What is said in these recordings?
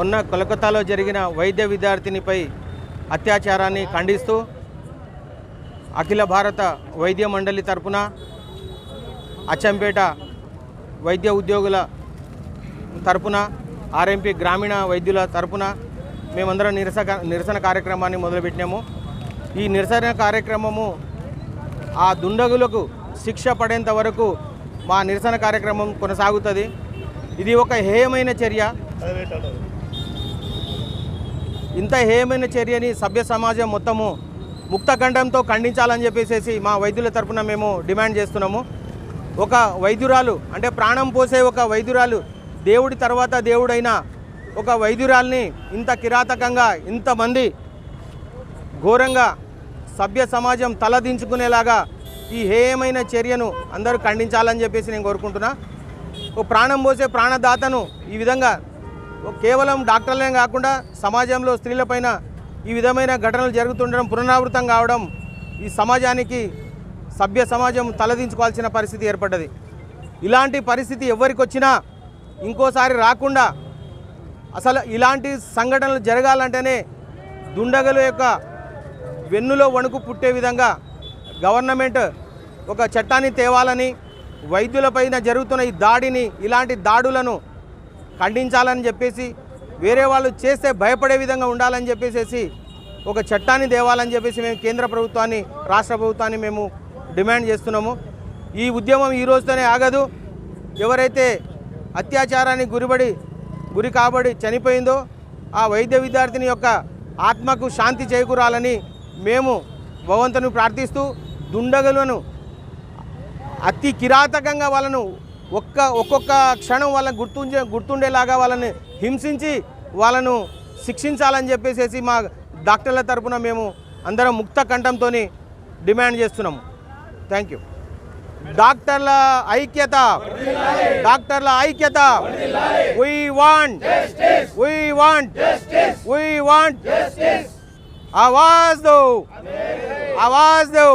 మొన్న కోలకత్తాలో జరిగిన వైద్య విద్యార్థినిపై అత్యాచారాన్ని ఖండిస్తూ అఖిల భారత వైద్య మండలి తరపున అచ్చంపేట వైద్య ఉద్యోగుల తరపున ఆర్ఎంపీ గ్రామీణ వైద్యుల తరపున మేమందరం నిరసన నిరసన కార్యక్రమాన్ని మొదలుపెట్టినాము. ఈ నిరసన కార్యక్రమము ఆ దుండగులకు శిక్ష పడేంత వరకు మా నిరసన కార్యక్రమం కొనసాగుతుంది. ఇది ఒక హేయమైన చర్య. ఇంత హేయమైన చర్యని సభ్య సమాజం మొత్తము ముక్తఖండంతో ఖండించాలని చెప్పేసి మా వైద్యుల తరపున మేము డిమాండ్ చేస్తున్నాము. ఒక వైద్యురాలు అంటే ప్రాణం పోసే ఒక వైద్యురాలు దేవుడి తర్వాత దేవుడైన ఒక వైద్యురాల్ని ఇంత కిరాతకంగా ఇంతమంది ఘోరంగా సభ్య సమాజం తలదించుకునేలాగా ఈ హేయమైన చర్యను అందరూ ఖండించాలని చెప్పేసి నేను కోరుకుంటున్నా. ఓ ప్రాణం పోసే ప్రాణదాతను ఈ విధంగా కేవలం డాక్టర్లే కాకుండా సమాజంలో స్త్రీలపైన ఈ విధమైన ఘటనలు జరుగుతుండడం పునరావృతం కావడం ఈ సమాజానికి సభ్య సమాజం తలదించుకోవాల్సిన పరిస్థితి ఏర్పడ్డది. ఇలాంటి పరిస్థితి ఎవరికి వచ్చినా ఇంకోసారి రాకుండా అసలు ఇలాంటి సంఘటనలు జరగాలంటేనే దుండగల యొక్క వెన్నులో వణుకు పుట్టే విధంగా గవర్నమెంట్ ఒక చట్టాన్ని తేవాలని వైద్యులపైన జరుగుతున్న ఈ దాడిని ఇలాంటి దాడులను ఖండించాలని చెప్పేసి వేరే వాళ్ళు చేస్తే భయపడే విధంగా ఉండాలని చెప్పేసి ఒక చట్టాన్ని దేవాలని చెప్పేసి మేము కేంద్ర ప్రభుత్వాన్ని రాష్ట్ర ప్రభుత్వాన్ని మేము డిమాండ్ చేస్తున్నాము. ఈ ఉద్యమం ఈ రోజుతోనే ఆగదు. ఎవరైతే అత్యాచారానికి గురిబడి గురి కాబడి చనిపోయిందో ఆ వైద్య విద్యార్థిని యొక్క ఆత్మకు శాంతి చేకూరాలని మేము భగవంతుని ప్రార్థిస్తూ దుండగులను అతి కిరాతకంగా వాళ్ళను ఒక్క ఒక్కొక్క క్షణం వాళ్ళని గుర్తుంచే గుర్తుండేలాగా వాళ్ళని హింసించి వాళ్ళను శిక్షించాలని చెప్పేసి మా డాక్టర్ల తరపున మేము అందరం ముక్త కంఠంతో డిమాండ్ చేస్తున్నాము. Thank you. డాక్టర్ల ఐక్యత. డాక్టర్ల ఐక్యత. We want we want we want Awaaz దో ఆవాజ్ దో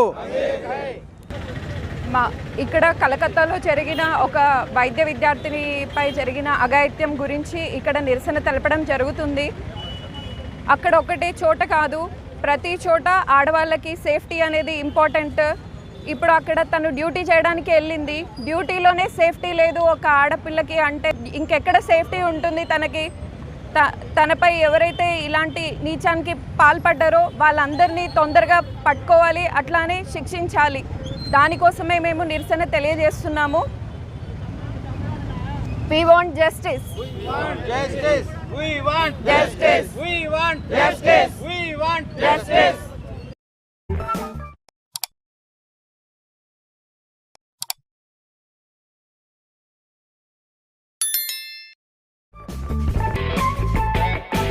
మా ఇక్కడ కలకత్తాలో జరిగిన ఒక వైద్య విద్యార్థినిపై జరిగిన అఘాయిత్యం గురించి ఇక్కడ నిరసన తెలపడం జరుగుతుంది. అక్కడ ఒకటే చోట కాదు ప్రతి చోట ఆడవాళ్ళకి సేఫ్టీ అనేది ఇంపార్టెంట్. ఇప్పుడు అక్కడ తను డ్యూటీ చేయడానికి వెళ్ళింది. డ్యూటీలోనే సేఫ్టీ లేదు. ఒక ఆడపిల్లకి అంటే ఇంకెక్కడ సేఫ్టీ ఉంటుంది తనకి? తనపై ఎవరైతే ఇలాంటి నీచానికి పాల్పడ్డారో వాళ్ళందరినీ తొందరగా పట్టుకోవాలి అట్లానే శిక్షించాలి దానికోసమే మేము నిరసన తెలియజేస్తున్నాము we want justice justice We want Justice. We want Justice. We want Justice.